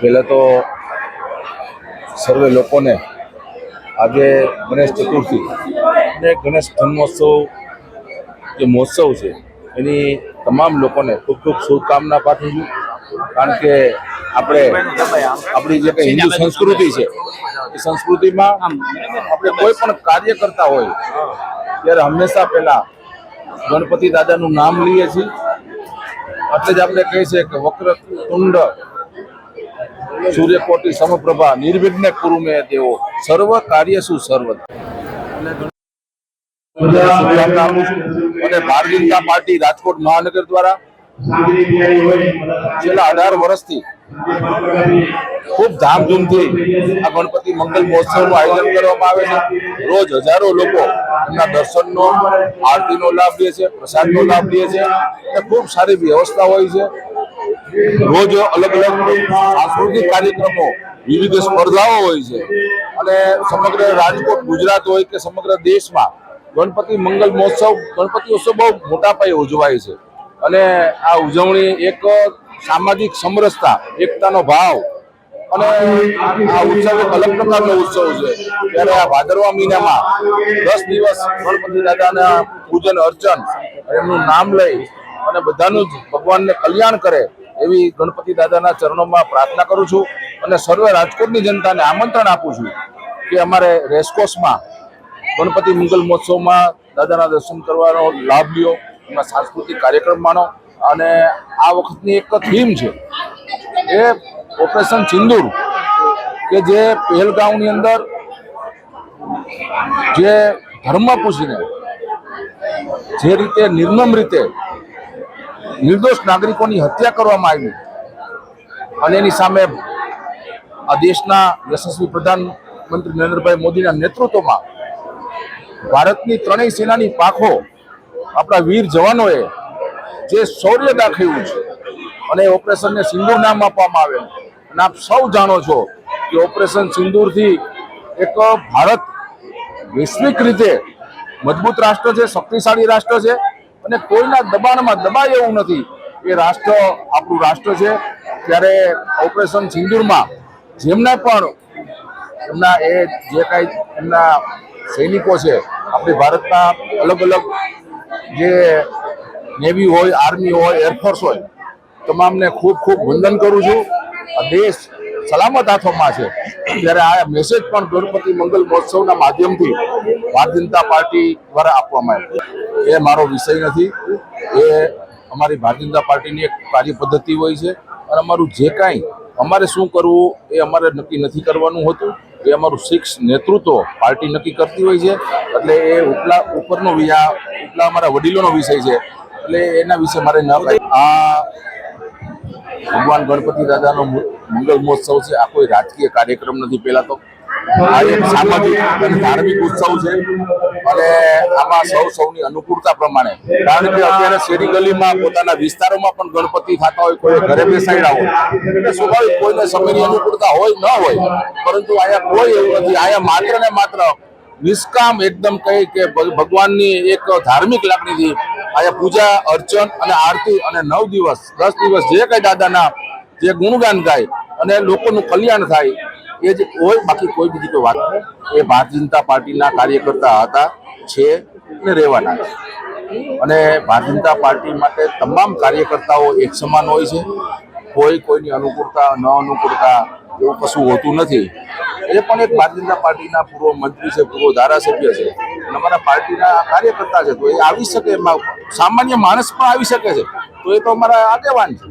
પહેલાં તો સર્વે લોકોને આજે ગણેશ ચતુર્થી અને ગણેશ જન્મોત્સવ જે મહોત્સવ છે એની તમામ લોકોને ખૂબ ખૂબ શુભકામના પાઠવું છું. કારણ કે આપણે આપણી જે કંઈ હિન્દુ સંસ્કૃતિ છે એ સંસ્કૃતિમાં આપણે કોઈ પણ કાર્ય કરતા હોય ત્યારે હંમેશા પહેલા ગણપતિ દાદાનું નામ લઈએ છીએ. એટલે જ આપણે કહીએ છીએ કે વક્રતુંડ સૂર્યકોટી સમપ્રભા નિર્વિઘ્ને કુરુ મે દેવો. સર્વ કાર્યસુ સર્વ અને ભારતીય જનતા પાર્ટી રાજકોટ મહાનગર દ્વારા છેલ્લા અઢાર વર્ષથી ખૂબ ધામધૂમથી આ ગણપતિ મંગલ મહોત્સવનું આયોજન કરવામાં આવે છે. રોજ હજારો લોકો એમના દર્શનનો, આરતીનો લાભ લે છે, પ્રસાદનો લાભ લે છે અને ખૂબ સારી વ્યવસ્થા હોય છે. રોજ અલગ અલગ સાંસ્કૃતિક કાર્યક્રમો, વિવિધ સ્પર્ધાઓ હોય છે અને સમગ્ર રાજકોટ, ગુજરાત હોય કે સમગ્ર દેશમાં ગણપતિ મંગલ મહોત્સવ ગણપતિ ઉત્સવ બહુ મોટા પાયે ઉજવાય છે. અને આ ઉજવણી એક સામાજિક સમરસતા, એકતાનો ભાવ અને આ ઉત્સવ એક અલગ પ્રકારનો ઉત્સવ છે. ત્યારે આ ભાદરવા મહિનામાં દસ દિવસ ગણપતિ દાદાના પૂજન અર્ચન એમનું નામ લઈ અને બધાનું જ ભગવાનને કલ્યાણ કરે એવી ગણપતિ દાદાના ચરણોમાં પ્રાર્થના કરું છું અને સર્વે રાજકોટની જનતાને આમંત્રણ આપું છું કે અમારે રેસકોર્સમાં ગણપતિ મંગલ મહોત્સવમાં દાદાના દર્શન કરવાનો લાભ લ્યો, એમાં સાંસ્કૃતિક કાર્યક્રમ માણો અને આ વખતની એક થીમ છે એ ઓપરેશન સિંદૂર, કે જે પહેલગાંવની અંદર જે ધર્મ પૂછીને જે રીતે નિર્મમ રીતે નિર્દોષ નાગરિકોની હત્યા કરવામાં આવી અને એની સામે આ દેશના યશસ્વી પ્રધાનમંત્રી નરેન્દ્રભાઈ મોદીના નેતૃત્વમાં ભારતની ત્રણેય સેનાની પાખો આપણા વીર જવાનોએ જે શૌર્ય દાખવ્યું છે. અને એ ઓપરેશનને સિંદૂર નામ આપવામાં આવે અને આપ સૌ જાણો છો કે ઓપરેશન સિંદૂરથી એક ભારત વૈશ્વિક રીતે મજબૂત રાષ્ટ્ર છે, શક્તિશાળી રાષ્ટ્ર છે અને કોઈના દબાણમાં દબાય એવું નથી. એ રાષ્ટ્ર આપણું રાષ્ટ્ર છે. ત્યારે ઓપરેશન સિંદૂરમાં જેમના પણ એમના એ જે કાંઈ એમના સૈનિકો છે, આપણી ભારતના અલગ અલગ જે નેવી હોય આર્મી હોય એરફોર્સ હોય, તમામને ખૂબ ખૂબ વંદન કરું છું. દેશ સલામત હાથોમાં છે. ત્યારે આ મેસેજ પણ ગણપતિ મંગલ મહોત્સવના માધ્યમથી ભારતીય જનતા પાર્ટી દ્વારા આપવામાં આવ્યો. એ મારો વિષય નથી. એ અમારી ભારતીય જનતા પાર્ટીની એક કાર્ય પદ્ધતિ હોય છે. અને અમારું જે કાંઈ અમારે શું કરવું એ અમારે નક્કી નથી કરવાનું હોતું. એ અમારું શિક્ષ નેતૃત્વ પાર્ટી નક્કી કરતી હોય છે. એટલે એ ઉપલા ઉપરનો વિયા, ઉપલા અમારા વડીલોનો વિષય છે. એટલે એના વિશે મારે ન ભગવાન ગણપતિ દાદાનો મંગલ મહોત્સવ છે. આ કોઈ રાજકીય કાર્યક્રમ નથી. પહેલા તો આ એક સામાજિક અને ધાર્મિક ઉત્સવ છે. અને આમાં સૌ સૌની અનુકૂળતા પ્રમાણે. કારણ કે અત્યારે શેરી ગલીમાં પોતાના વિસ્તારોમાં પણ ગણપતિ થતા હોય કોઈ ઘરે બેસાડ્યા હોય. એટલે સ્વાભાવિક કોઈને સમયની અનુકૂળતા હોય, ન હોય. પરંતુ અહીંયા કોઈ એવું નથી. અહીંયા માત્ર ને માત્ર નિષ્કામ એકદમ કહી કે ભગવાનની એક ધાર્મિક લાગણીથી અહીંયા પૂજા, અર્ચન અને આરતી અને નવ દિવસ, દસ દિવસ જે કઈ દાદાના જે ગુણગાન ગાય અને લોકોનું કલ્યાણ થાય, એ જ હોય, બાકી કોઈ બીજી કોઈ વાત. એ ભારતીય જનતા પાર્ટીના કાર્યકર્તા હતા, છે અને રહેવાના છે. અને ભારતીય જનતા પાર્ટી માટે તમામ કાર્યકર્તાઓ એક સમાન હોય છે. કોઈ કોઈની અનુકૂળતા, ન અનુકૂળતા એવું કશું હોતું નથી. એ પણ એક ભારતીય જનતા પાર્ટીના પૂર્વ મંત્રી છે, પૂર્વ ધારાસભ્ય છે. અને અમારા પાર્ટીના કાર્યકર્તા છે, તો એ આવી શકે સામાન્ય માણસ પણ આવી શકે છે, તો એ તો અમારા આગેવાન છે.